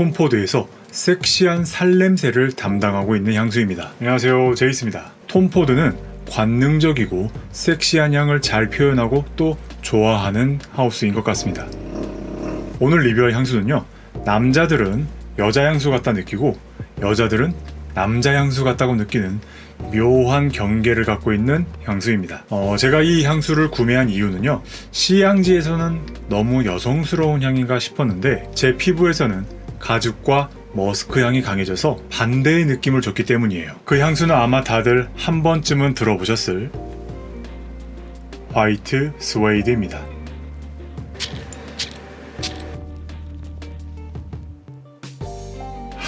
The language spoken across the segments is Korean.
톰포드에서 섹시한 살냄새를 담당하고 있는 향수입니다. 안녕하세요, 제이스입니다. 톰포드는 관능적이고 섹시한 향을 잘 표현하고 또 좋아하는 하우스인 것 같습니다. 오늘 리뷰할 향수는요, 남자들은 여자 향수 같다 느끼고 여자들은 남자 향수 같다고 느끼는 묘한 경계를 갖고 있는 향수입니다. 어, 제가 이 향수를 구매한 이유는요, 시향지에서는 너무 여성스러운 향인가 싶었는데 제 피부에서는 가죽과 머스크 향이 강해져서 반대의 느낌을 줬기 때문이에요. 그 향수는 아마 다들 한 번쯤은 들어보셨을 화이트 스웨이드입니다.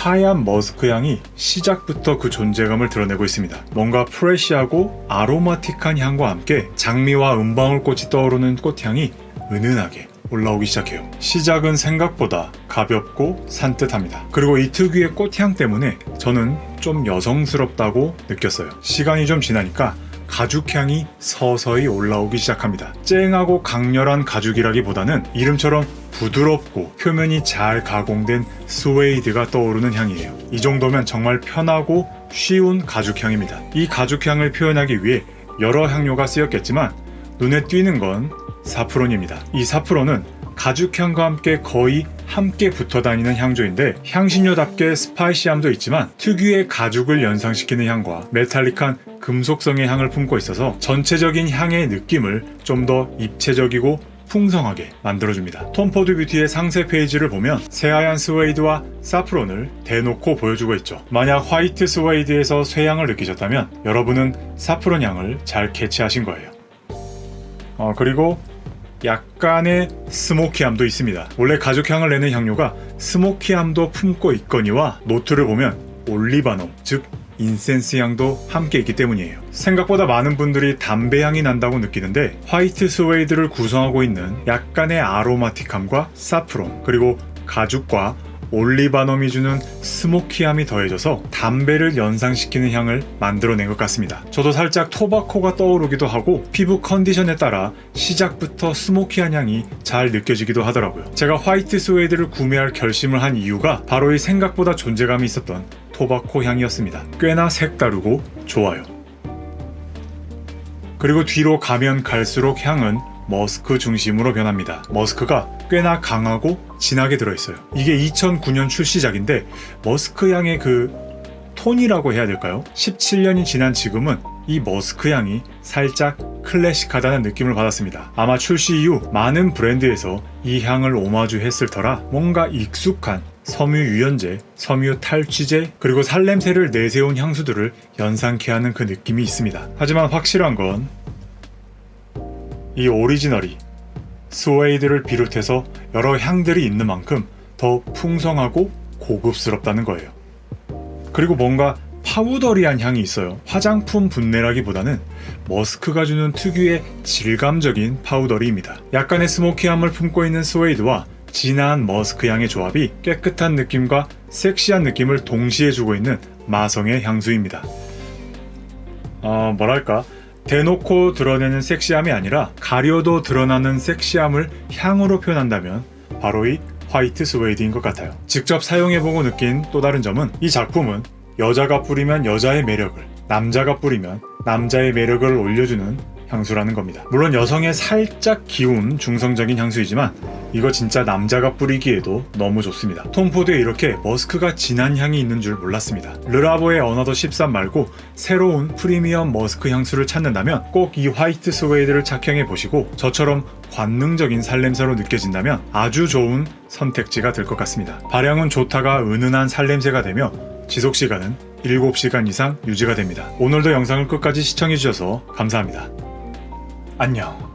하얀 머스크 향이 시작부터 그 존재감을 드러내고 있습니다. 뭔가 프레시하고 아로마틱한 향과 함께 장미와 은방울꽃이 떠오르는 꽃향이 은은하게 올라오기 시작해요. 시작은 생각보다 가볍고 산뜻합니다. 그리고 이 특유의 꽃향 때문에 저는 좀 여성스럽다고 느꼈어요. 시간이 좀 지나니까 가죽향이 서서히 올라오기 시작합니다. 쨍하고 강렬한 가죽이라기보다는 이름처럼 부드럽고 표면이 잘 가공된 스웨이드가 떠오르는 향이에요. 이 정도면 정말 편하고 쉬운 가죽향입니다. 이 가죽향을 표현하기 위해 여러 향료가 쓰였겠지만 눈에 띄는 건 사프론입니다. 이 사프론은 가죽향과 함께 거의 함께 붙어 다니는 향조인데 향신료답게 스파이시함도 있지만 특유의 가죽을 연상시키는 향과 메탈릭한 금속성의 향을 품고 있어서 전체적인 향의 느낌을 좀 더 입체적이고 풍성하게 만들어줍니다. 톰 포드 뷰티의 상세 페이지를 보면 새하얀 스웨이드와 사프론을 대놓고 보여주고 있죠. 만약 화이트 스웨이드에서 쇠향을 느끼셨다면 여러분은 사프론 향을 잘 캐치하신 거예요. 어, 그리고 약간의 스모키함도 있습니다. 원래 가죽향을 내는 향료가 스모키함도 품고 있거니와 노트를 보면 올리바노, 즉 인센스 향도 함께 있기 때문이에요. 생각보다 많은 분들이 담배 향이 난다고 느끼는데 화이트 스웨이드를 구성하고 있는 약간의 아로마틱함과 사프론 그리고 가죽과 올리바넘이 주는 스모키함이 더해져서 담배를 연상시키는 향을 만들어낸 것 같습니다. 저도 살짝 토바코가 떠오르기도 하고 피부 컨디션에 따라 시작부터 스모키한 향이 잘 느껴지기도 하더라고요. 제가 화이트 스웨이드를 구매할 결심을 한 이유가 바로 이 생각보다 존재감이 있었던 토바코 향이었습니다. 꽤나 색다르고 좋아요. 그리고 뒤로 가면 갈수록 향은 머스크 중심으로 변합니다. 머스크가 꽤나 강하고 진하게 들어있어요. 이게 2009년 출시작인데 머스크 향의 그 톤이라고 해야 될까요? 17년이 지난 지금은 이 머스크 향이 살짝 클래식하다는 느낌을 받았습니다. 아마 출시 이후 많은 브랜드에서 이 향을 오마주했을 터라 뭔가 익숙한 섬유 유연제, 섬유 탈취제, 그리고 살냄새를 내세운 향수들을 연상케 하는 그 느낌이 있습니다. 하지만 확실한 건 이 오리지널이 스웨이드를 비롯해서 여러 향들이 있는 만큼 더 풍성하고 고급스럽다는 거예요. 그리고 뭔가 파우더리한 향이 있어요. 화장품 분내라기보다는 머스크가 주는 특유의 질감적인 파우더리입니다. 약간의 스모키함을 품고 있는 스웨이드와 진한 머스크 향의 조합이 깨끗한 느낌과 섹시한 느낌을 동시에 주고 있는 마성의 향수입니다. 어, 뭐랄까 대놓고 드러내는 섹시함이 아니라 가려도 드러나는 섹시함을 향으로 표현한다면 바로 이 화이트 스웨이드인 것 같아요. 직접 사용해보고 느낀 또 다른 점은 이 작품은 여자가 뿌리면 여자의 매력을, 남자가 뿌리면 남자의 매력을 올려주는 향수라는 겁니다. 물론 여성의 살짝 기운 중성적인 향수이지만 이거 진짜 남자가 뿌리기에도 너무 좋습니다. 톰 포드에 이렇게 머스크가 진한 향이 있는 줄 몰랐습니다. 르라보의 어너더 13 말고 새로운 프리미엄 머스크 향수를 찾는다면 꼭 이 화이트 스웨이드를 착용해 보시고 저처럼 관능적인 살냄새로 느껴진다면 아주 좋은 선택지가 될 것 같습니다. 발향은 좋다가 은은한 살냄새가 되며 지속 시간은 7시간 이상 유지가 됩니다. 오늘도 영상을 끝까지 시청해 주셔서 감사합니다. 안녕.